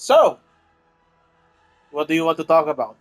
So, what do you want to talk about?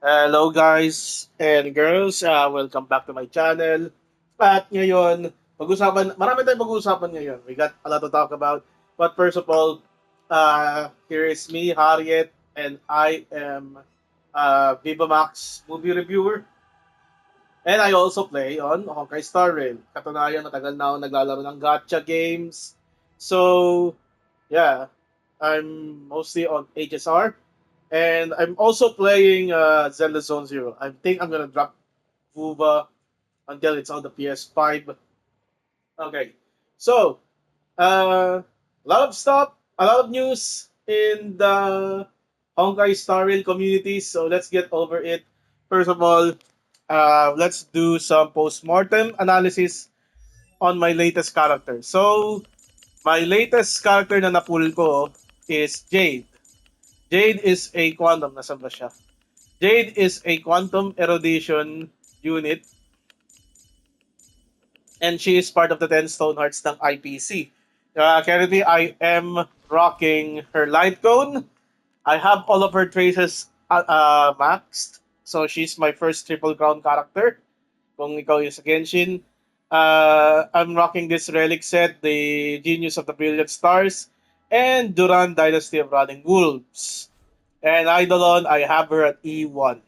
Hello guys and girls, uh, welcome back to my channel. At ngayon, pag-usapan, marami tayong pag-uusapan ngayon. We got a lot to talk about. But first of all, uh, here is me, Harriet, and I am uh, Viva Max movie reviewer. And I also play on Honkai Star Rail. Katunayan, matagal na ako naglalaro ng gacha games. So, yeah, I'm mostly on HSR. And I'm also playing uh, Zelda Zone Zero. I think I'm gonna drop Vuva until it's on the PS5. Okay, so uh, a lot of stuff, a lot of news in the Honkai Star Rail community. So let's get over it. First of all, uh, let's do some post-mortem analysis on my latest character. So, my latest character na napull ko is Jade. Jade is a quantum. Nasaan ba siya? Jade is a quantum erudition unit and she is part of the 10 Stone Hearts ng IPC. Uh, currently, I am rocking her light cone. I have all of her traces uh, uh, maxed. So, she's my first Triple Crown character. Kung ikaw yung sa Genshin. Uh, I'm rocking this relic set, the Genius of the Brilliant Stars, and Duran Dynasty of Running Wolves. And Eidolon, I have her at E1.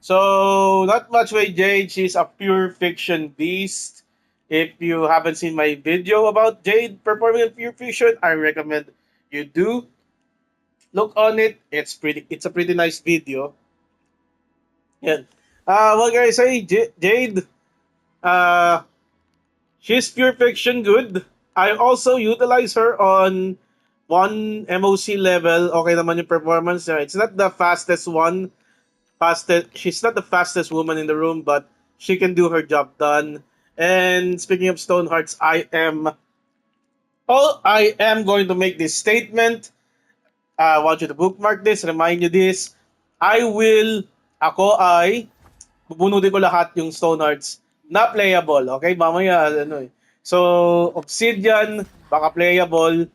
So, not much with Jade. She's a pure fiction beast. If you haven't seen my video about Jade performing in pure fiction, I recommend you do. Look on it. It's pretty. It's a pretty nice video. Yan. Uh, what can I say? Jade, uh, she's pure fiction good. I also utilize her on one MOC level. Okay naman yung performance niya. It's not the fastest one. Fastest, she's not the fastest woman in the room, but she can do her job done. And speaking of Stone Hearts, I am oh, I am going to make this statement. I want you to bookmark this, remind you this. I will, ako ay, bubunutin ko lahat yung Stone Hearts na playable. Okay, mamaya, ano eh. So, Obsidian, baka playable.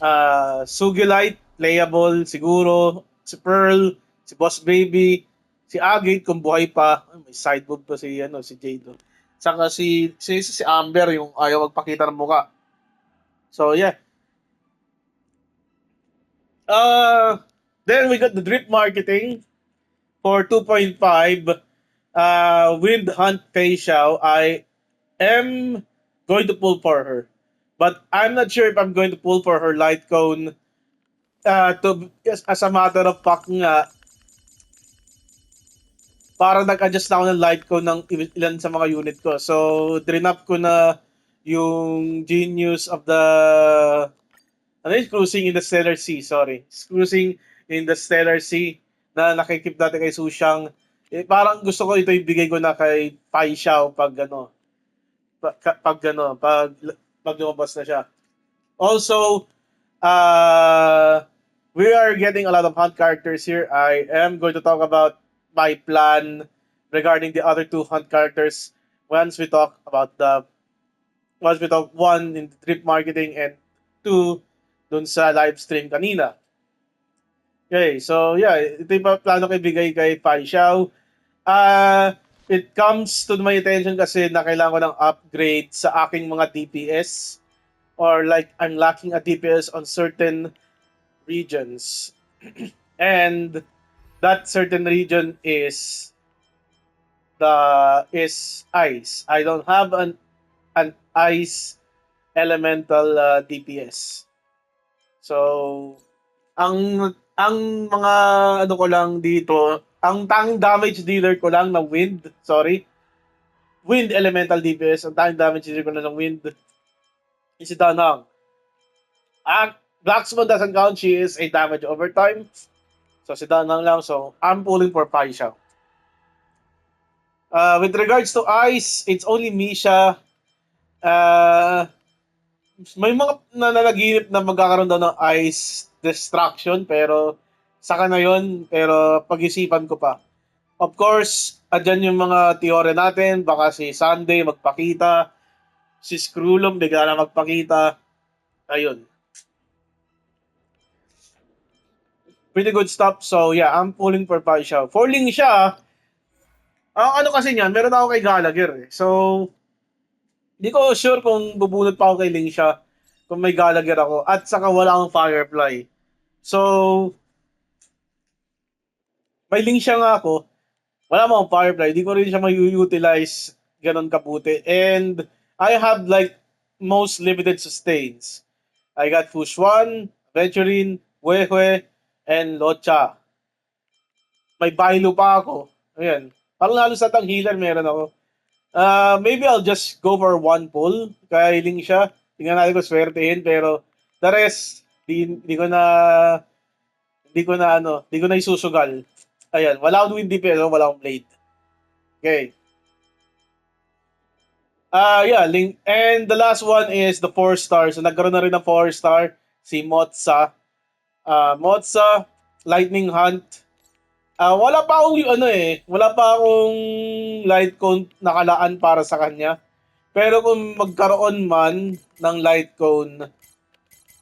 Uh, Sugilite, playable siguro. Si Pearl, si Boss Baby, si Agate kung buhay pa. Ay, may side boob pa si, ano, si Jade. Saka si, si, si Amber, yung ayaw magpakita ng muka. So, yeah. Uh, then we got the drip marketing for 2.5 uh, Wind Hunt Pei Xiao. I am going to pull for her. But I'm not sure if I'm going to pull for her light cone uh, to yes, as a matter of fact nga parang nag-adjust na ako ng light cone ng ilan sa mga unit ko. So, drinap ko na yung genius of the ano yun? Cruising in the Stellar Sea, sorry. Cruising in the Stellar Sea na nakikip natin kay Sushang. Eh, parang gusto ko ito ibigay ko na kay Pai Xiao pag ano, pag, ano, pag, pag lumabas na siya. Also, uh, we are getting a lot of hunt characters here. I am going to talk about my plan regarding the other two hunt characters once we talk about the once we talk one in the drip marketing and two dun sa live stream kanina. Okay, so yeah, ito yung plano ko ibigay kay Pai Xiao. Uh, it comes to my attention kasi na kailangan ko ng upgrade sa aking mga DPS or like I'm lacking a DPS on certain regions. and that certain region is the is ice. I don't have an an ice elemental uh, DPS. So ang ang mga ano ko lang dito, ang tanging damage dealer ko lang na wind, sorry. Wind elemental DPS, ang tanging damage dealer ko lang ng wind is si Danhang. Ang Blacksmith doesn't count, she is a damage overtime. So si Danhang lang, so I'm pulling for Pai Xiao. Uh, with regards to ice, it's only Misha. Uh, may mga nananaginip na magkakaroon daw ng ice destruction pero saka na yon pero pag-isipan ko pa. Of course, adyan yung mga teorya natin, baka si Sunday magpakita, si Screwlum bigla na magpakita. Ayun. pretty good stuff. So yeah, I'm pulling for Pai Xiao. For Ling siya, ang ano kasi niyan, meron ako kay Gallagher eh. So, di ko sure kung bubunot pa ako kay Ling siya kung may Gallagher ako. At saka wala akong Firefly. So, may Ling siya nga ako. Wala mo akong Firefly. Di ko rin siya may-utilize ganun kabuti. And I have like most limited sustains. I got Fushuan, Venturin, Huehue, and Locha. May Bailu pa ako. Ayan. Parang halos ng healer meron ako. Uh, maybe I'll just go for one pull. Kaya hiling siya. Tingnan natin ko swertehin. Pero the rest, di, di ko na di ko na ano, di ko na isusugal. Ayan, wala akong windy pero wala akong blade. Okay. Ah, uh, yeah, link. And the last one is the 4 star. So nagkaroon na rin ng 4 star si Motsa. Uh, Motsa, Lightning Hunt. Ah, uh, wala pa akong ano eh, wala pa akong light cone nakalaan para sa kanya. Pero kung magkaroon man ng light cone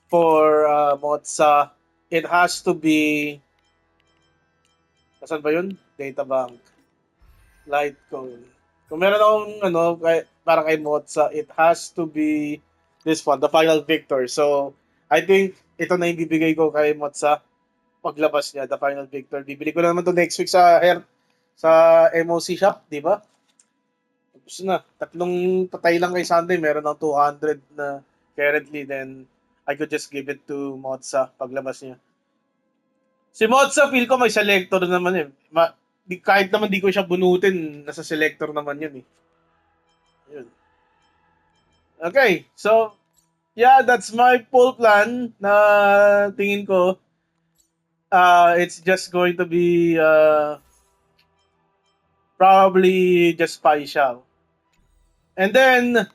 for uh, Motsa, it has to be Nasaan ba yun? Data bank. Cone. Kung meron akong ano, kay, para kay Motsa, it has to be this one, the final victor. So, I think ito na yung bibigay ko kay Motsa paglabas niya, the final victor. Bibili ko na naman to next week sa Air, sa MOC shop, di ba? Tapos na, tatlong patay lang kay Sunday, meron ng 200 na currently, then I could just give it to Motsa paglabas niya. Si Motsa, feel ko may selector naman eh. Ma, di, kahit naman di ko siya bunutin, nasa selector naman yun eh. Yun. Okay, so, yeah, that's my full plan na tingin ko uh, it's just going to be uh, probably just Pai Xiao. And then,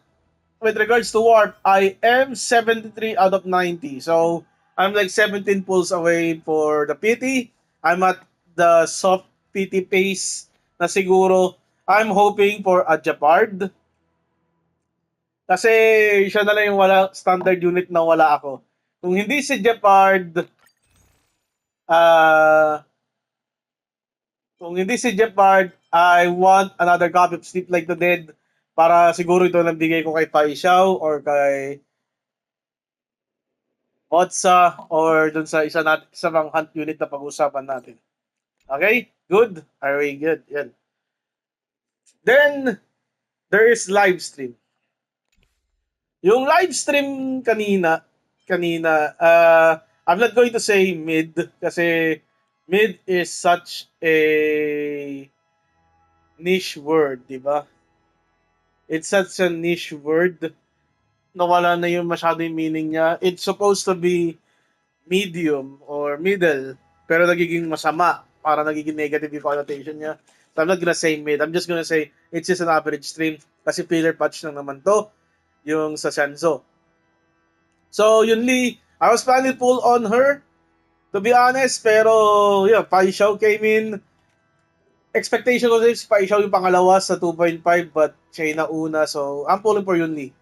with regards to Warp, I am 73 out of 90. So, I'm like 17 pulls away for the PT. I'm at the soft PT pace na siguro I'm hoping for a Japard. Kasi siya na lang yung wala, standard unit na wala ako. Kung hindi si Japard, uh, kung hindi si Japard, I want another copy of Sleep Like the Dead para siguro ito nang bigay ko kay Pai Xiao or kay Otsa or dun sa isa natin sa mga hunt unit na pag-usapan natin. Okay? Good? Are we good? Yan. Then, there is live stream. Yung live stream kanina, kanina, uh, I'm not going to say mid kasi mid is such a niche word, di ba? It's such a niche word. Nawala na yung masyado yung meaning niya. It's supposed to be medium or middle, pero nagiging masama. Para nagiging negative yung connotation niya. So I'm not gonna say mid. I'm just gonna say it's just an average stream kasi filler patch lang naman to yung sa Senzo. So, yun Lee, I was planning pull on her, to be honest, pero yeah, Pai Xiao came in. Expectation ko is Pai Xiao yung pangalawa sa 2.5 but siya yung nauna, so I'm pulling for Yun Lee.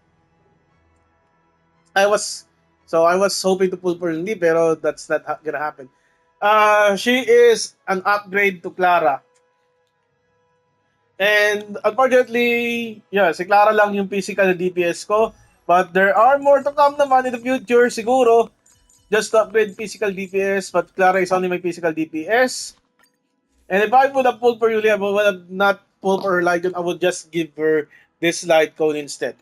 I was, so I was hoping to pull for Lee, pero that's not ha- gonna happen. Uh, she is an upgrade to Clara. And unfortunately, yeah, si Clara lang yung physical na DPS ko. But there are more to come naman in the future, siguro. Just upgrade physical DPS, but Clara is only my physical DPS. And if I would have pulled for Yulia, I would have not pulled for her Legion, I would just give her this light cone instead.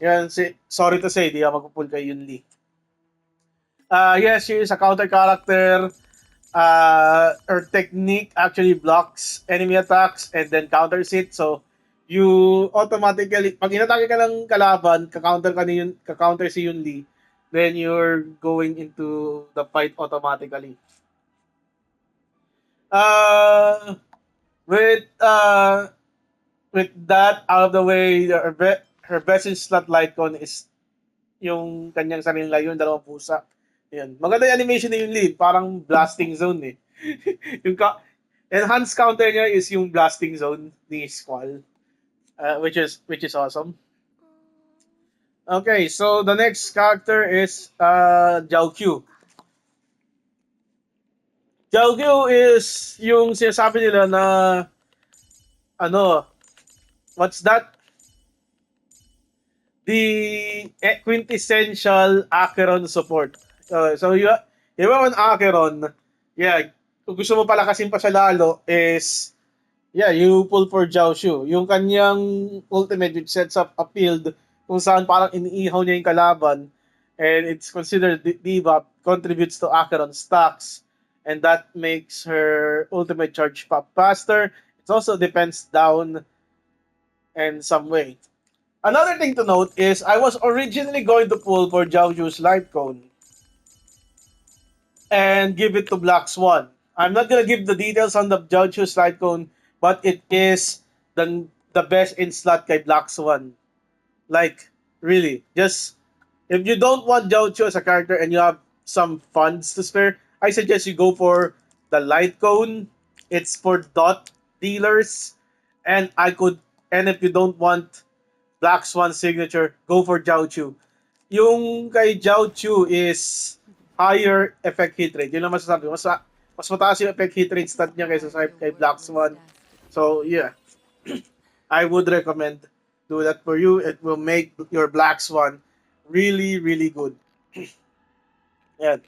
Yan, si, sorry to say, di ako magpupull kay Yunli. Uh, yes, she is a counter character. Uh, her technique actually blocks enemy attacks and then counters it. So, you automatically, pag inatake ka ng kalaban, ka-counter ka yun, ka-counter si Yun Lee, then you're going into the fight automatically. Uh, with, uh, with that out of the way, her, be- her best in slot Lightcon is yung kanyang sariling layo, yung dalawang pusa. Yan. Maganda yung animation ni Yun Lee, parang blasting zone eh. yung ka- enhanced counter niya is yung blasting zone ni Squall uh, which is which is awesome. Okay, so the next character is uh, Jiao Q. Xiaoqiu is yung sinasabi nila na ano, what's that? The eh, quintessential Acheron support. Uh, so you, you have an Acheron, yeah, kung gusto mo palakasin pa siya lalo is yeah, you pull for Zhao Shu. Yung kanyang ultimate which sets up a field kung saan parang iniihaw niya yung kalaban and it's considered diva contributes to Acheron stacks and that makes her ultimate charge pop faster. It also depends down in some way. Another thing to note is I was originally going to pull for Zhao Light Cone and give it to Black Swan. I'm not gonna give the details on the Zhao Light Cone, but it is the the best in slot kay Black Swan. Like really, just if you don't want Zhao as a character and you have some funds to spare, I suggest you go for the Light Cone. It's for dot dealers, and I could and if you don't want Black Swan signature, go for Zhao Chu. Yung kay Zhao Chu is higher effect hit rate. Yun ang masasabi. Mas, mas mataas yung effect hit rate stat niya kaysa sa kay Black Swan. So, yeah. I would recommend do that for you. It will make your Black Swan really, really good. Yan.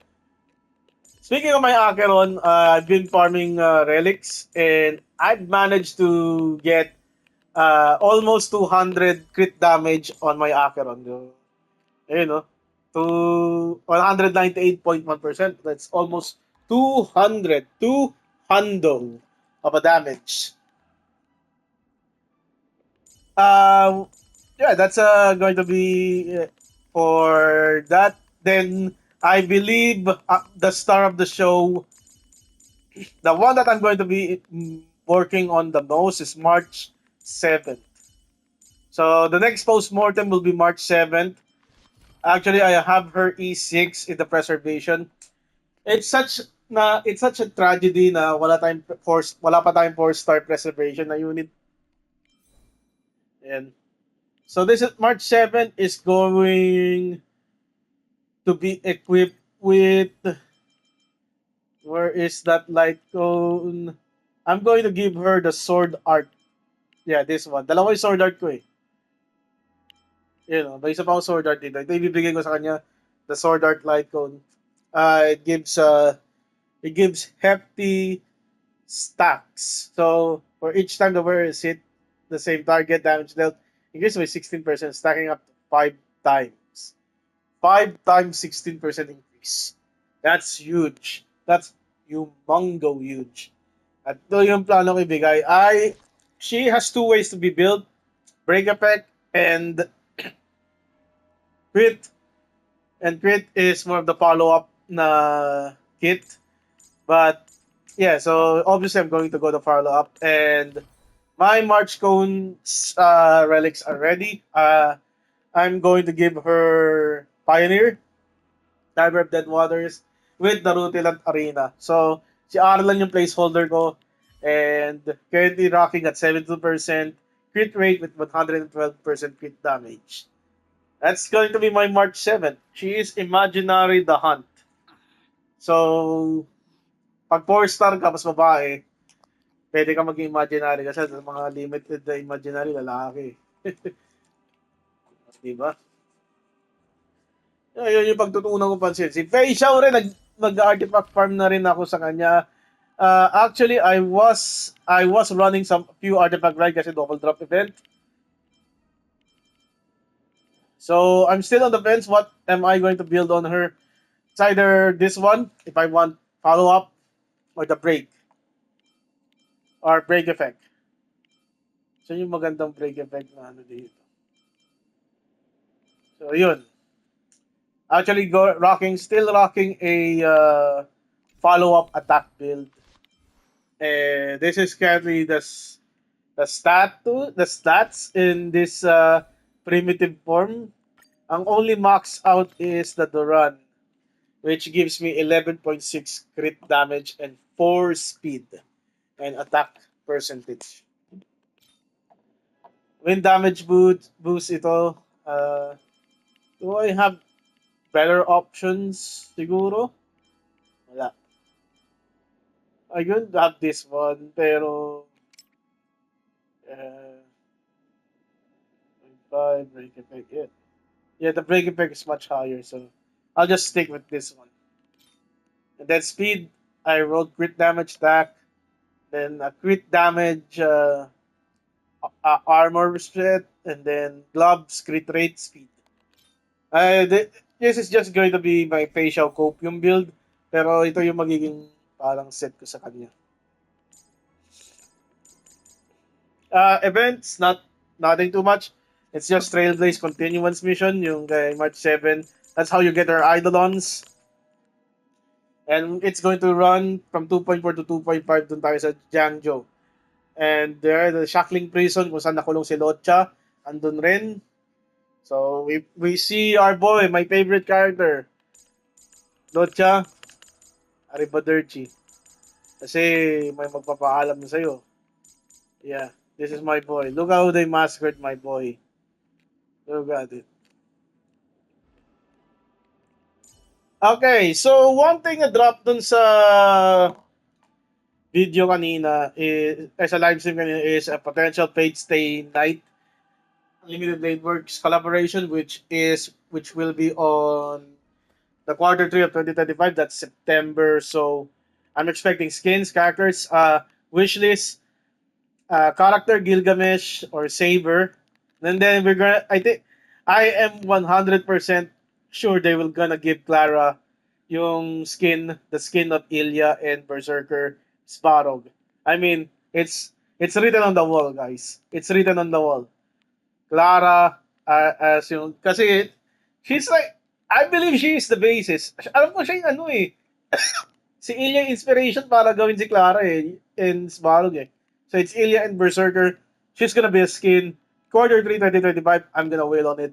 Speaking of my Acheron, uh, I've been farming uh, relics and I've managed to get uh, almost 200 crit damage on my Acheron. Ayun, no? To 198.1%. That's almost 200. 200 of a damage. Uh, yeah, that's uh, going to be uh, for that. Then I believe uh, the star of the show, the one that I'm going to be working on the most is March 7th. So the next post-mortem will be March 7th. Actually, I have her E6 in the preservation. It's such na it's such a tragedy na wala tayong force wala pa tayong four star preservation na unit. And so this is March 7 is going to be equipped with where is that light cone? I'm going to give her the sword art. Yeah, this one. Dalawa yung sword art ko eh. Yun, know, may isa pa akong sword art dito. Ito ibibigay ko sa kanya, the sword art light cone. Uh, it gives uh, it gives hefty stacks. So for each time the wearer is hit, the same target damage dealt increases by 16%, stacking up 5 times. 5 times 16% increase. That's huge. That's humongo huge. At ito yung plano ko ibigay. I, she has two ways to be built. Break effect and crit. And crit is more of the follow-up na kit. But, yeah, so obviously I'm going to go to follow-up. And my March Cones uh, relics are ready. Uh, I'm going to give her Pioneer, Diver of Dead Waters, with the Rutilant Arena. So, si Arlan yung placeholder ko. And currently rocking at 72% crit rate with 112% crit damage. That's going to be my March 7th. She is Imaginary the Hunt. So, pag 4 star ka, mas babae, pwede ka maging imaginary kasi sa mga limited na imaginary, lalaki. diba? Yun yung pagtutunan ko pansin. Si Fei Xiao rin, nag, nag-artifact farm na rin ako sa kanya. Uh, actually, I was I was running some few artifact ride kasi double drop event. So I'm still on the fence. What am I going to build on her? It's either this one, if I want follow up, or the break. Or break effect. So yung magandang break effect na ano dito. So yun. Actually, go, rocking, still rocking a uh, follow-up attack build. And this is currently the the stat the stats in this uh, primitive form. Ang only max out is the Duran, which gives me 11.6 crit damage and 4 speed and attack percentage. Wind damage boost, boost ito. Uh, do I have better options siguro? Wala. I don't have this one, pero uh, five break effect. Yeah. yeah, the break effect is much higher, so I'll just stick with this one. And then speed, I rolled crit damage stack, then a crit damage uh, armor set, and then gloves crit rate speed. Uh, th- this is just going to be my facial copium build, pero ito yung magiging parang set ko sa kanya. Uh, events, not nothing too much. It's just Trailblaze Continuance Mission, yung kay March 7. That's how you get our Eidolons. And it's going to run from 2.4 to 2.5 dun tayo sa Jiangzhou. And there, the Shackling Prison, kung saan nakulong si Locha, andun rin. So, we, we see our boy, my favorite character, Locha Arrivederci. Kasi may magpapaalam na sa'yo. Yeah, this is my boy. Look how they massacred my boy. Look at it. Okay, so one thing na drop dun sa video kanina is, as a live stream kanina is a potential paid stay night Unlimited Blade Works collaboration which is which will be on the quarter three of 2025 that's September so I'm expecting skins characters uh wish list uh, character Gilgamesh or Saber and then we're gonna I think I am 100% sure they will gonna give Clara yung skin, the skin of Ilya and Berserker Sparrog. I mean, it's it's written on the wall, guys. It's written on the wall. Clara uh, as yung kasi she's like I believe she is the basis. Alam ko siya yung ano eh. si Ilya inspiration para gawin si Clara eh and Sparrog eh. So it's Ilya and Berserker. She's gonna be a skin. Quarter 3 2025, I'm gonna wail on it.